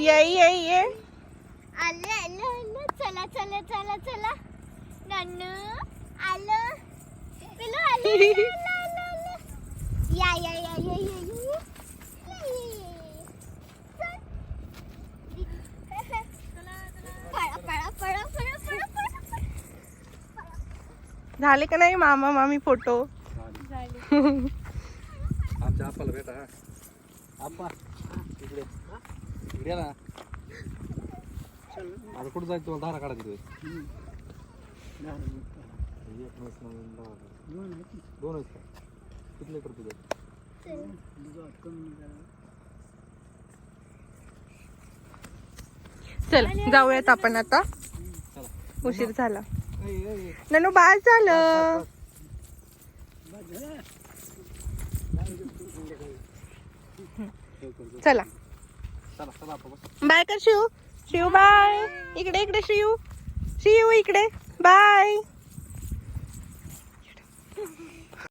ये ये ये आलं आलं चला चला चला चला नन्नू आलं पिलू आलं आलं, आलं, आलं. या या या या या या. चल. पळा पळा पळा पळा पळा पळा पळा. झाले का नाही मामा मामी फोटो आमच्या आप्पाला भेटा हा आप्पा इकडे इकडे ना. आता कुठं जायचं तुला धारा काढा तिथे एक म्हैस नवीन दहा हजार. दोन आहेत का? किती लिटर तुझं चल जाऊयात आपण आता. उशीर झाला. ऐ, ऐ, ऐ. ननू झालं. चला चला चला आप्पा बस बाय कर शिव शिव बाय इकडे इकडे शिव शिव इकडे. बाय